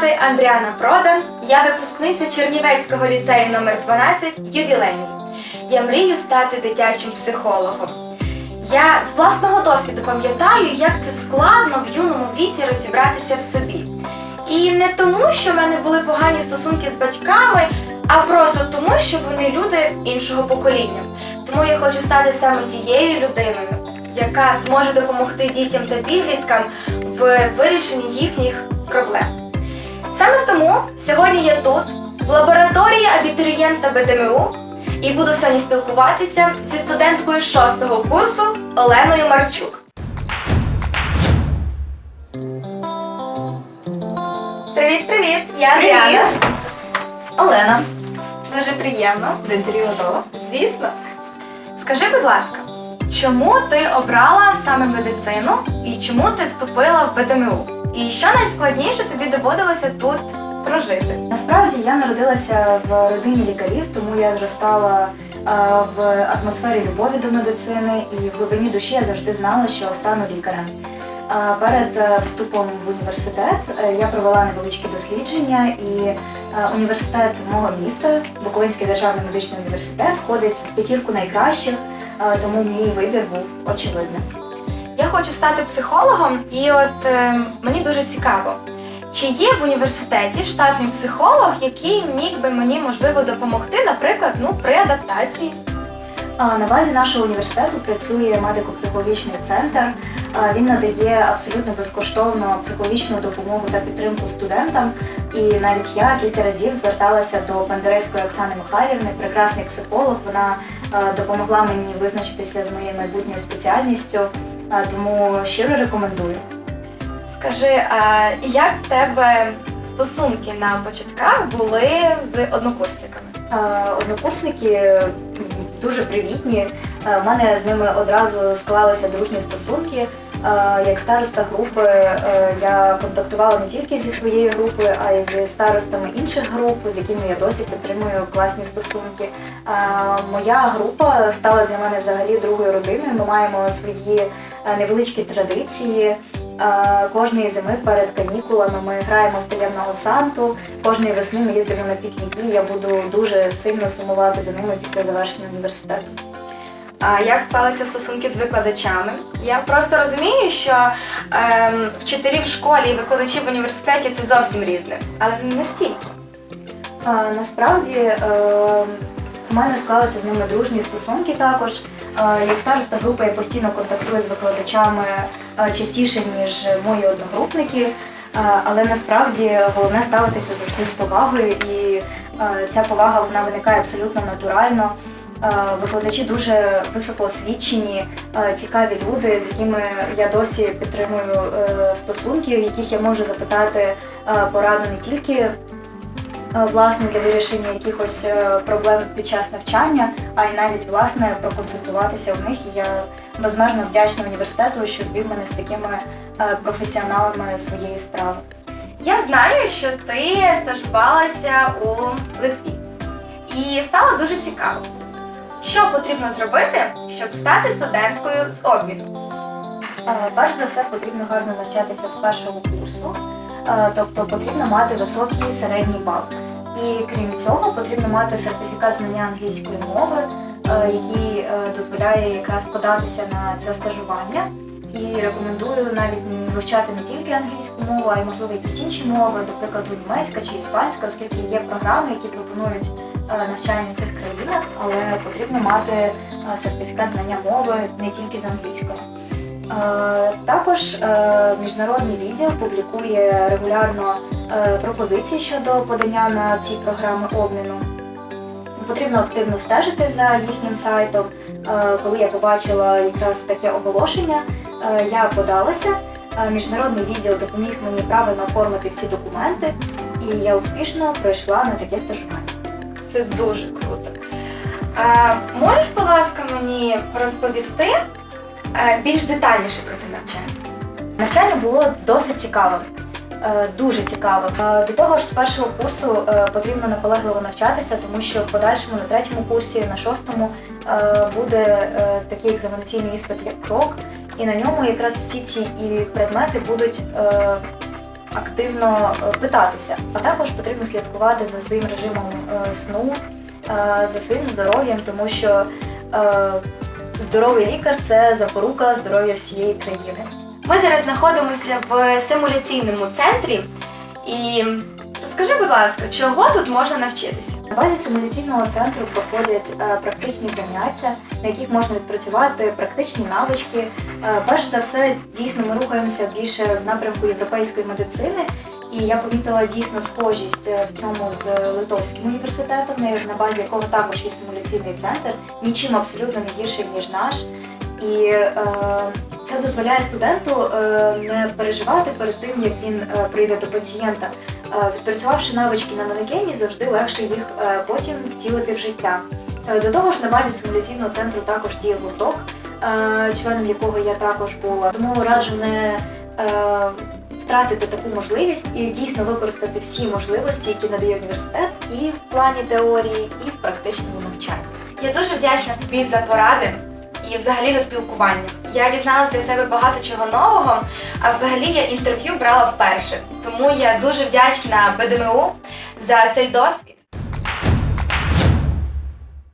Звати Андріана Продан, я випускниця Чернівецького ліцею номер 12 ювілейний. Я мрію стати дитячим психологом. Я з власного досвіду пам'ятаю, як це складно в юному віці розібратися в собі. І не тому, що в мене були погані стосунки з батьками, а просто тому, що вони люди іншого покоління. Тому я хочу стати саме тією людиною, яка зможе допомогти дітям та підліткам в вирішенні їхніх проблем. Саме тому сьогодні я тут, в лабораторії абітурієнта БДМУ, і буду сьогодні спілкуватися зі студенткою 6 курсу Оленою Марчук. Привіт, привіт! Я Привіт. Олена, Дуже приємно. до інтерв'ю готова? Звісно. Скажи, будь ласка, чому ти обрала саме медицину і чому ти вступила в БДМУ? І що найскладніше тобі доводилося тут прожити? Насправді я народилася в родині лікарів, тому я зростала е, в атмосфері любові до медицини, і в глибині душі я завжди знала, що стану лікарем. Перед е, вступом в університет е, я провела невеличкі дослідження, і університет мого міста, Буковинський державний медичний університет, входить в п'ятірку найкращих, тому мій вибір був очевидним. Я хочу стати психологом, і от е, мені дуже цікаво, чи є в університеті штатний психолог, який міг би мені можливо допомогти, наприклад, ну при адаптації. На базі нашого університету працює медико-психологічний центр. Він надає абсолютно безкоштовну психологічну допомогу та підтримку студентам. І навіть я кілька разів зверталася до Бондаревської Оксани Михайлівни, прекрасний психолог. Вона допомогла мені визначитися з моєю майбутньою спеціальністю, тому щиро рекомендую. Скажи, а як в тебе стосунки на початках були з однокурсниками? Однокурсники дуже привітні. У мене з ними одразу склалися дружні стосунки. Як староста групи е, я контактувала не тільки зі своєю групою, а й зі старостами інших груп, з якими я досі підтримую класні стосунки. Моя група стала для мене взагалі другою родиною. Ми маємо свої невеличкі традиції. Е, Кожної зими перед канікулами ми граємо в таємного санту. Кожної весни ми їздимо на пікніки. Я буду дуже сильно сумувати за ними після завершення університету. А як склалися стосунки з викладачами? Я просто розумію, що ем, вчителі в школі і викладачі в університеті це зовсім різне, але не настільки. Насправді е, у мене склалися з ними дружні стосунки також. Як староста групи я постійно контактую з викладачами частіше, ніж мої одногрупники. Але насправді головне ставитися завжди з повагою, і ця повага вона виникає абсолютно натурально. Викладачі дуже високо освічені, е, цікаві люди, з якими я досі підтримую е, стосунки, в яких я можу запитати пораду не тільки власне для вирішення якихось е, проблем під час навчання, а й навіть власне проконсультуватися в них. І я безмежно вдячна університету, що звів мене з такими е, професіоналами своєї справи. Я знаю, що ти стажувалася у Литві. І стало дуже цікаво. Що потрібно зробити, щоб стати студенткою з обміну? Е, Перш за все потрібно гарно навчатися з першого курсу, е, тобто потрібно мати високий середній бал. І крім цього, потрібно мати сертифікат знання англійської мови, е, який е, дозволяє якраз податися на це стажування. І рекомендую навіть вивчати не тільки англійську мову, а й можливо якісь інші мови, до прикладу німецька чи іспанська, оскільки є програми, які пропонують е, навчання в цих країнах, але потрібно мати е, сертифікат знання мови не тільки з англійської. Е, Також е, міжнародний відділ публікує регулярно е, пропозиції щодо подання на ці програми обміну. Потрібно активно стежити за їхнім сайтом. Коли я побачила якраз таке оголошення, я подалася. Міжнародний відділ допоміг мені правильно оформити всі документи, і я успішно пройшла на таке стажування. Це дуже круто. Можеш, будь ласка, мені розповісти більш детальніше про це навчання? Навчання було досить цікавим, е, дуже цікавим. Е, До того ж, з першого курсу е, потрібно наполегливо навчатися, тому що в подальшому на третьому курсі, на шостому е, буде е, такий екзаменаційний іспит як крок, і на ньому якраз всі ці і предмети будуть е, активно е, питатися. А також потрібно слідкувати за своїм режимом е, сну, е, за своїм здоров'ям, тому що е, здоровий лікар це запорука здоров'я всієї країни. Ми зараз знаходимося в симуляційному центрі. І скажи, будь ласка, чого тут можна навчитися? На базі симуляційного центру проходять е, практичні заняття, на яких можна відпрацювати практичні навички. Е, перш за все, дійсно, ми рухаємося більше в напрямку європейської медицини. І я помітила дійсно схожість е, в цьому з Литовським університетом, на на базі якого також є симуляційний центр, нічим абсолютно не гірший ніж наш. І е, це дозволяє студенту е, не переживати перед тим, як він е, прийде до пацієнта. Е, Відпрацювавши навички на манекені, завжди легше їх е, потім втілити в життя. Е, До того ж, на базі симуляційного центру також діє гурток, е, членом якого я також була. Тому раджу не е, втратити таку можливість і дійсно використати всі можливості, які надає університет, і в плані теорії, і в практичному навчанні. Я дуже вдячна тобі за поради і взагалі за спілкування. Я дізналася для себе багато чого нового, а взагалі я інтерв'ю брала вперше. Тому я дуже вдячна БДМУ за цей досвід.